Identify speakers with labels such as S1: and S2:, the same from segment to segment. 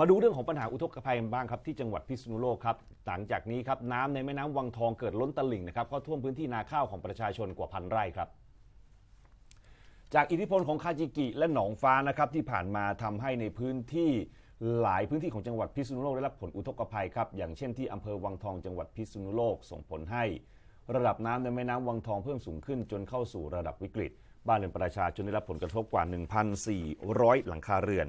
S1: มาดูเรื่องของปัญหาอุทกภัยกันบ้างครับที่จังหวัดพิษณุโลกครับหลังจากนี้ครับน้ำในแม่น้ำวังทองเกิดล้นตลิ่งนะครับเข้าท่วมพื้นที่นาข้าวของประชาชนกว่าพันไร่ครับ จากอิทธิพลของคาจิกิและหนองฟ้านะครับที่ผ่านมาทำให้ในพื้นที่หลายพื้นที่ของจังหวัดพิษณุโลกได้รับผลอุทกภัยครับอย่างเช่นที่อำเภอวังทองจังหวัดพิษณุโลกส่งผลให้ ระดับน้ำในแม่น้ำวังทองเพิ่มสูงขึ้น จนเข้าสู่ระดับวิกฤต บ้านเรือนประชาชนได้รับผลกระทบกว่า 1,400 หลังคาเรือน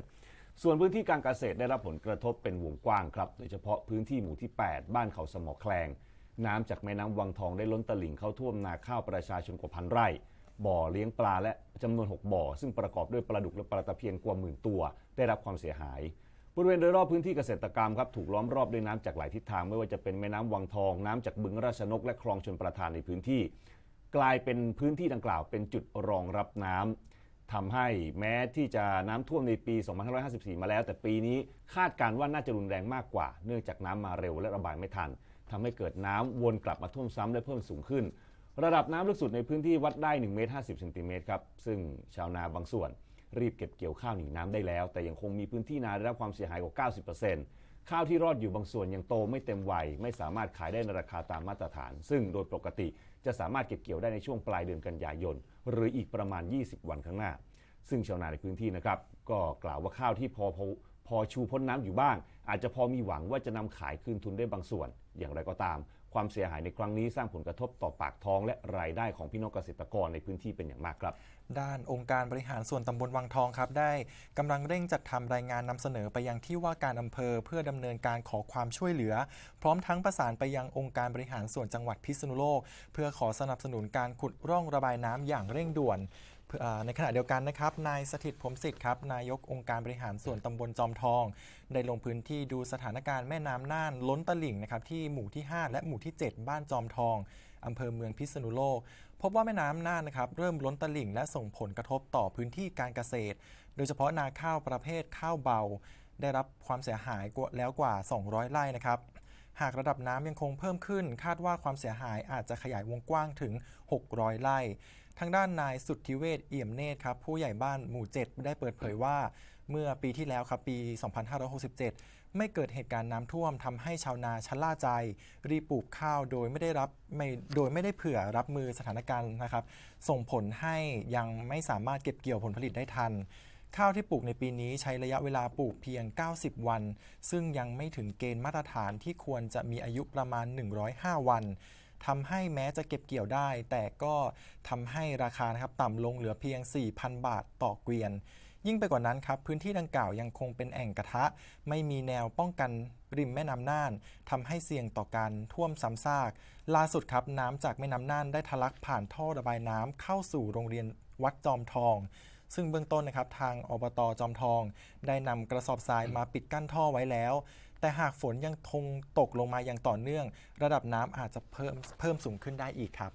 S1: ส่วนพื้นที่การเกษตรได้รับผลกระทบเป็นวงกว้างครับ โดยเฉพาะพื้นที่หมู่ที่ 8 บ้านเขาสมอแคลง น้ำจากแม่น้ำวังทองได้ล้นตลิ่งเข้าท่วมนาข้าวประชาชนกว่าพันไร่ บ่อเลี้ยงปลาและจำนวน 6 บ่อ ซึ่งประกอบด้วยปลาดุกและปลาตะเพียนกว่าหมื่นตัว ได้รับความเสียหาย บริเวณโดยรอบพื้นที่เกษตรกรรมครับถูกล้อมรอบด้วยน้ำจากหลายทิศทางไม่ว่าจะเป็นแม่น้ำวังทอง น้ำจากบึงราชนกและคลองชนประทานในพื้นที่ กลายเป็นพื้นที่ดังกล่าวเป็นจุดรองรับน้ำ ทำให้แม้ที่จะน้ำท่วมในปี 2554 มาแล้ว แต่ปีนี้คาดการณ์ว่าน่าจะรุนแรงมากกว่า เนื่องจากน้ำมาเร็วและระบายไม่ทันทำให้เกิดน้ำวนกลับมาท่วมซ้ำและเพิ่มสูงขึ้น ระดับน้ำลึกสุดในพื้นที่วัดได้1เมตร50เซนติเมตรครับซึ่งชาวนาบางส่วน รีบเก็บเกี่ยวข้าวหนีน้ำได้แล้ว แต่ยังคงมีพื้นที่นาได้รับความเสียหายกว่า 90% ข้าวที่รอดอยู่บางส่วนยังโตไม่เต็มวัยไม่สามารถขายได้ในราคาตามมาตรฐาน ซึ่งโดยปกติจะสามารถเก็บเกี่ยวได้ในช่วงปลายเดือนกันยายน หรืออีกประมาณ 20 วันข้างหน้า ซึ่งชาวนาในพื้นที่นะครับ ก็กล่าวว่าข้าวที่พอพอพอชูพ้นน้ำอยู่บ้าง อาจจะพอมีหวังว่าจะนำขายคืนทุนได้บางส่วน อย่างไรก็ตาม ความเสียหายในครั้งนี้สร้างผลกระทบต่อปากท้องและรายได้ของพี่น้องเกษตรกรในพื้นที่เป็นอย่างมากครับ
S2: ด้านองค์การบริหารส่วนตำบลวังทองครับ ได้กำลังเร่งจัดทำรายงานนำเสนอไปยังที่ว่าการอำเภอเพื่อดำเนินการขอความช่วยเหลือ พร้อมทั้งประสานไปยังองค์การบริหารส่วนจังหวัดพิษณุโลก เพื่อขอสนับสนุนการขุดร่องระบายน้ำอย่างเร่งด่วน ในขณะเดียวกันนะครับนายสถิตพรมสิทธิ์ครับนายกองค์การบริหารส่วนตำบลจอมทอง ได้ลงพื้นที่ดูสถานการณ์แม่น้ำน่านล้นตลิ่งนะครับที่หมู่ที่ 5 และหมู่ที่ 7 บ้านจอมทองอำเภอเมืองพิษณุโลก พบว่าแม่น้ำน่านนะครับเริ่มล้นตลิ่งและส่งผลกระทบต่อพื้นที่การเกษตร โดยเฉพาะนาข้าวประเภทข้าวเบา ได้รับความเสียหายแล้วกว่า 200 ไร่นะครับ หากระดับน้ำยังคงเพิ่มขึ้น คาดว่าความเสียหายอาจจะขยายวงกว้างถึง 600 ไร่ ทางด้านนายสุทธิเวชเอี่ยมเนตรครับผู้ใหญ่บ้านหมู่ 7 ได้เปิดเผยว่า เมื่อปีที่แล้วครับปี 2567 ไม่เกิดเหตุการณ์น้ำท่วมทำให้ชาวนาชะล่าใจ รีบปลูกข้าวโดยไม่ได้รับไม่โดยไม่ได้เผื่อรับมือสถานการณ์นะครับ ส่งผลให้ยังไม่สามารถเก็บเกี่ยวผลผลิตได้ทัน ข้าวที่ปลูกในปีนี้ใช้ระยะเวลาปลูกเพียง 90 วัน ซึ่งยังไม่ถึงเกณฑ์มาตรฐานที่ควรจะมีอายุประมาณ 105 วันทำให้แม้จะเก็บเกี่ยวได้ แต่ก็ทำให้ราคานะครับต่ำลงเหลือเพียง 4,000 บาทต่อเกวียน ยิ่งไปกว่านั้นครับ พื้นที่ดังกล่าวยังคงเป็นแอ่งกระทะ ไม่มีแนวป้องกันริมแม่น้ำน่านทำให้เสี่ยงต่อการท่วมซ้ำซาก ล่าสุดครับน้ำจากแม่น้ำน่านได้ทะลักผ่านท่อระบายน้ำเข้าสู่โรงเรียนวัดจอมทอง ซึ่งเบื้องต้นนะครับทางอบตจอมทอง ได้นำกระสอบทรายมาปิดกั้นท่อไว้แล้ว แต่หากฝนยังคงตกลงมาอย่างต่อเนื่อง ระดับน้ำอาจจะเพิ่มเพิ่มสูงขึ้นได้อีกครับ